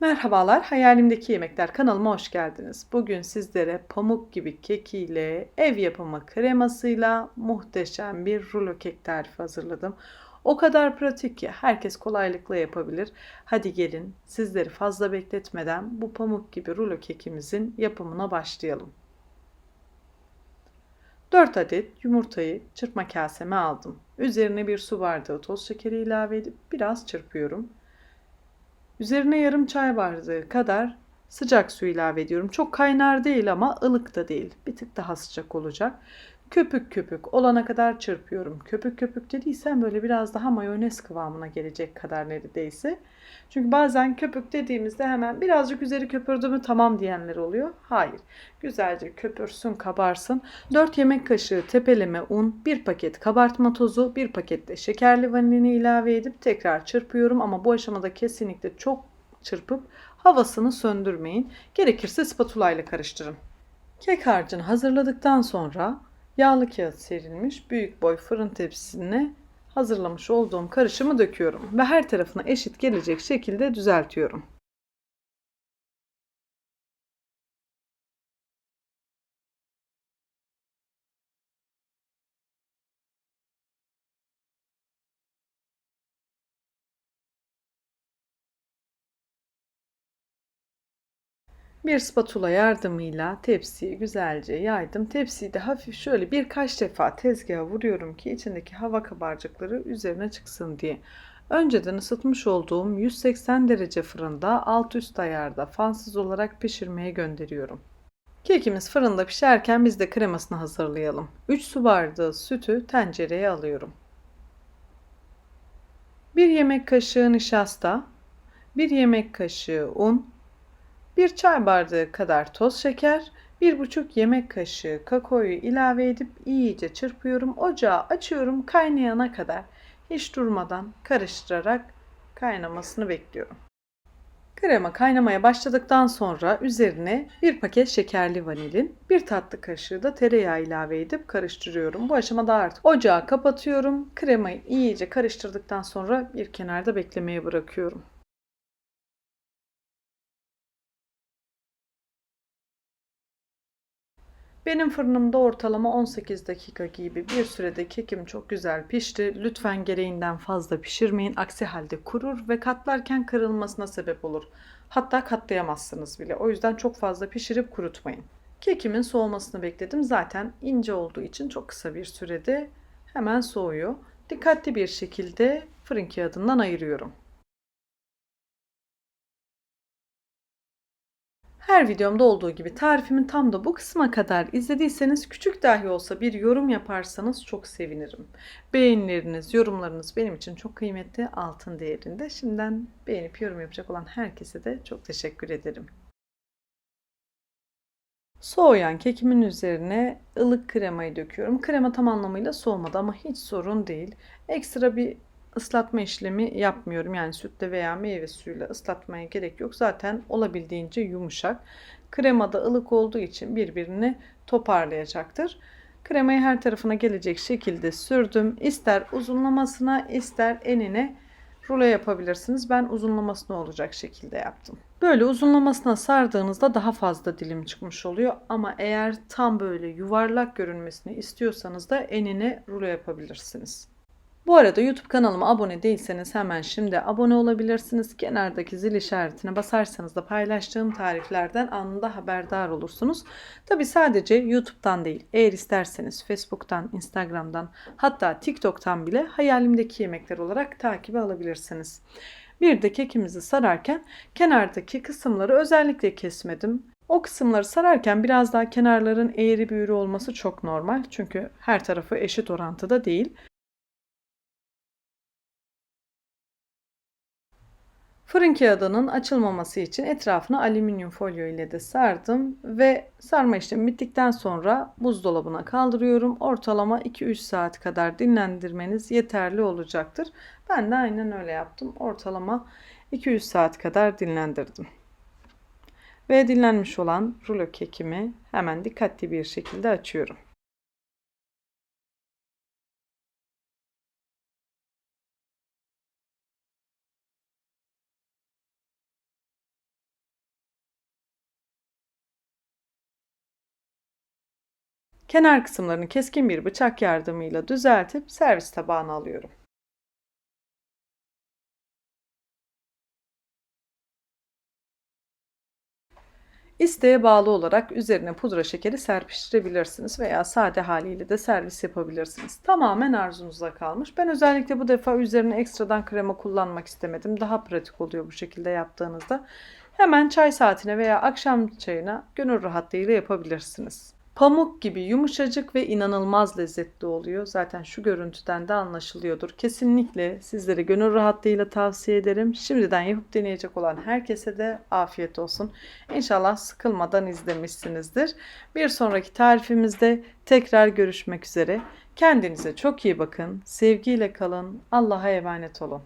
Merhabalar, Hayalimdeki Yemekler kanalıma hoş geldiniz. Bugün sizlere pamuk gibi kekiyle, ev yapımı kremasıyla muhteşem bir rulo kek tarifi hazırladım. O kadar pratik ki herkes kolaylıkla yapabilir. Hadi gelin sizleri fazla bekletmeden bu pamuk gibi rulo kekimizin yapımına başlayalım. 4 adet yumurtayı çırpma kaseme aldım. Üzerine bir su bardağı toz şekeri ilave edip biraz çırpıyorum. Üzerine yarım çay bardağı kadar sıcak su ilave ediyorum. Çok kaynar değil ama ılık da değil. Bir tık daha sıcak olacak. Köpük köpük olana kadar çırpıyorum. Köpük köpük dediysem böyle biraz daha mayonez kıvamına gelecek kadar neredeyse. Çünkü bazen köpük dediğimizde hemen birazcık üzeri köpürdü mü tamam diyenler oluyor. Hayır. Güzelce köpürsün, kabarsın. 4 yemek kaşığı tepeleme un, 1 paket kabartma tozu, 1 paket de şekerli vanilini ilave edip tekrar çırpıyorum ama bu aşamada kesinlikle çok çırpıp havasını söndürmeyin. Gerekirse spatula ile karıştırın. Kek harcını hazırladıktan sonra yağlı kağıt serilmiş büyük boy fırın tepsisine hazırlamış olduğum karışımı döküyorum ve her tarafına eşit gelecek şekilde düzeltiyorum. Bir spatula yardımıyla tepsiyi güzelce yaydım. Tepsiyi de hafif şöyle birkaç defa tezgaha vuruyorum ki içindeki hava kabarcıkları üzerine çıksın diye. Önceden ısıtmış olduğum 180 derece fırında alt üst ayarda fansız olarak pişirmeye gönderiyorum. Kekimiz fırında pişerken biz de kremasını hazırlayalım. 3 su bardağı sütü tencereye alıyorum. 1 yemek kaşığı nişasta, 1 yemek kaşığı un, 1 çay bardağı kadar toz şeker, 1,5 yemek kaşığı kakaoyu ilave edip iyice çırpıyorum. Ocağı açıyorum kaynayana kadar hiç durmadan karıştırarak kaynamasını bekliyorum. Krema kaynamaya başladıktan sonra üzerine bir paket şekerli vanilin, bir tatlı kaşığı da tereyağı ilave edip karıştırıyorum. Bu aşamada artık ocağı kapatıyorum. Kremayı iyice karıştırdıktan sonra bir kenarda beklemeye bırakıyorum. Benim fırınımda ortalama 18 dakika gibi bir sürede kekim çok güzel pişti. Lütfen gereğinden fazla pişirmeyin. Aksi halde kurur ve katlarken kırılmasına sebep olur. Hatta katlayamazsınız bile. O yüzden çok fazla pişirip kurutmayın. Kekimin soğumasını bekledim. Zaten ince olduğu için çok kısa bir sürede hemen soğuyor. Dikkatli bir şekilde fırın kağıdından ayırıyorum. Her videomda olduğu gibi tarifimin tam da bu kısma kadar izlediyseniz küçük dahi olsa bir yorum yaparsanız çok sevinirim. Beğenileriniz, yorumlarınız benim için çok kıymetli, altın değerinde. Şimdiden beğenip yorum yapacak olan herkese de çok teşekkür ederim. Soğuyan kekimin üzerine ılık kremayı döküyorum. Krema tam anlamıyla soğumadı ama hiç sorun değil. Ekstra bir ıslatma işlemi yapmıyorum. Yani sütle veya meyve suyuyla ıslatmaya gerek yok. Zaten olabildiğince yumuşak. Krema da ılık olduğu için birbirini toparlayacaktır. Kremayı her tarafına gelecek şekilde sürdüm. İster uzunlamasına ister enine rulo yapabilirsiniz. Ben uzunlamasına olacak şekilde yaptım. Böyle uzunlamasına sardığınızda daha fazla dilim çıkmış oluyor. Ama eğer tam böyle yuvarlak görünmesini istiyorsanız da enine rulo yapabilirsiniz. Bu arada YouTube kanalıma abone değilseniz hemen şimdi abone olabilirsiniz. Kenardaki zil işaretine basarsanız da paylaştığım tariflerden anında haberdar olursunuz. Tabi sadece YouTube'dan değil, eğer isterseniz Facebook'tan, Instagram'dan hatta TikTok'tan bile hayalimdeki yemekler olarak takibi alabilirsiniz. Bir de kekimizi sararken kenardaki kısımları özellikle kesmedim. O kısımları sararken biraz daha kenarların eğri büğrü olması çok normal. Çünkü her tarafı eşit orantıda değil. Fırın kağıdının açılmaması için etrafını alüminyum folyo ile de sardım ve sarma işlemi bittikten sonra buzdolabına kaldırıyorum. Ortalama 2-3 saat kadar dinlendirmeniz yeterli olacaktır. Ben de aynen öyle yaptım. Ortalama 2-3 saat kadar dinlendirdim. Ve dinlenmiş olan rulo kekimi hemen dikkatli bir şekilde açıyorum. Kenar kısımlarını keskin bir bıçak yardımıyla düzeltip servis tabağına alıyorum. İsteğe bağlı olarak üzerine pudra şekeri serpiştirebilirsiniz veya sade haliyle de servis yapabilirsiniz. Tamamen arzunuza kalmış. Ben özellikle bu defa üzerine ekstradan krema kullanmak istemedim. Daha pratik oluyor bu şekilde yaptığınızda. Hemen çay saatine veya akşam çayına gönül rahatlığıyla yapabilirsiniz. Pamuk gibi yumuşacık ve inanılmaz lezzetli oluyor. Zaten şu görüntüden de anlaşılıyordur. Kesinlikle sizlere gönül rahatlığıyla tavsiye ederim. Şimdiden yapıp deneyecek olan herkese de afiyet olsun. İnşallah sıkılmadan izlemişsinizdir. Bir sonraki tarifimizde tekrar görüşmek üzere. Kendinize çok iyi bakın. Sevgiyle kalın. Allah'a emanet olun.